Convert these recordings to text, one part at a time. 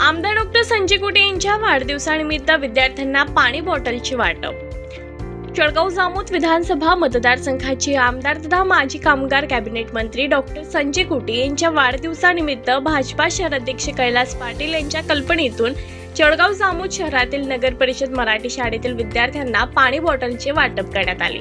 आमदार डॉक्टर संजय कुटे यांच्या वाढदिवसानिमित्त विद्यार्थ्यांना पाणी बॉटलचे वाटप जळगाव जामोद विधानसभा मतदारसंघाचे आमदार तथा माजी कामगार कॅबिनेट मंत्री डॉक्टर संजय कुटे यांच्या वाढदिवसानिमित्त भाजपा शहराध्यक्ष कैलास पाटील यांच्या कल्पनेतून जळगाव जामोद शहरातील नगर परिषद मराठी शाळेतील विद्यार्थ्यांना पाणी बॉटलचे वाटप करण्यात आले.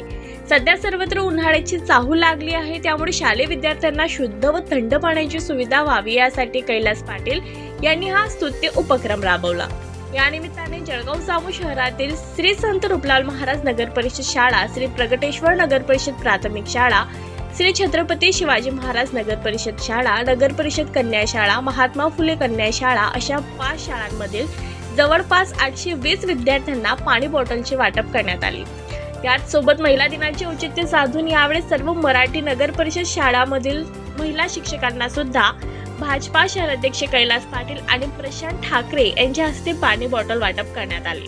सध्या सर्वत्र उन्हाळ्याची चाहू लागली आहे त्यामुळे शालेय विद्यार्थ्यांना शुद्ध व थंड पाण्याची सुविधा व्हावी यासाठी कैलास पाटील यांनी हा स्तुत्य उपक्रम राबवला. या निमित्ताने जळगाव जामू शहरातील श्री संत रुपलाल महाराज नगर परिषद शाळा श्री प्रगटेश्वर नगर परिषद प्राथमिक शाळा श्री छत्रपती शिवाजी महाराज नगर परिषद शाळा नगर परिषद कन्या शाळा महात्मा फुले कन्या शाळा अशा पाच शाळांमधील जवळपास आठशे वीस विद्यार्थ्यांना पाणी बॉटलचे वाटप करण्यात आले. याच सोबत महिला दिनाचे औचित्य साधून यावेळी सर्व मराठी नगर परिषद शाळांमधील महिला शिक्षकांना सुद्धा भाजपा शहराध्यक्ष कैलास पाटील आणि प्रशांत ठाकरे यांच्या हस्ते पाणी बॉटल वाटप करण्यात आले.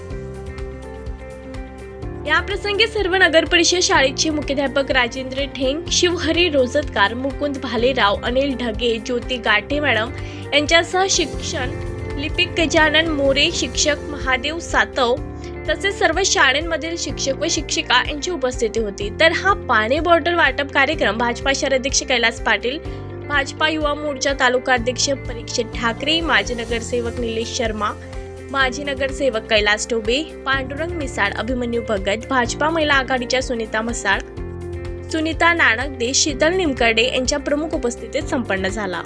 या प्रसंगी सर्व नगर परिषद शाळेचे मुख्याध्यापक राजेंद्र ठेंग शिवहरी रोजतकार मुकुंद भालेराव अनिल ढगे ज्योती गाठे मॅडम यांच्यासह शिक्षण लिपिक गजानन मोरे शिक्षक महादेव सातव तसेच सर्व शाळांमधील शिक्षक व शिक्षिका यांची उपस्थिती होती. तर हा पाणी बॉटल वाटप कार्यक्रम भाजपा शहराध्यक्ष कैलास पाटील भाजपा युवा मोर्चा तालुकाध्यक्ष परीक्षित ठाकरे माजी नगरसेवक निलेश शर्मा माजी नगरसेवक कैलास टोबे पांडुरंग मिसाळ अभिमन्यू भगत भाजपा महिला आघाडीच्या सुनीता मसाळ सुनीता नाणक देश शीतल निमकर्डे यांच्या प्रमुख उपस्थितीत संपन्न झाला.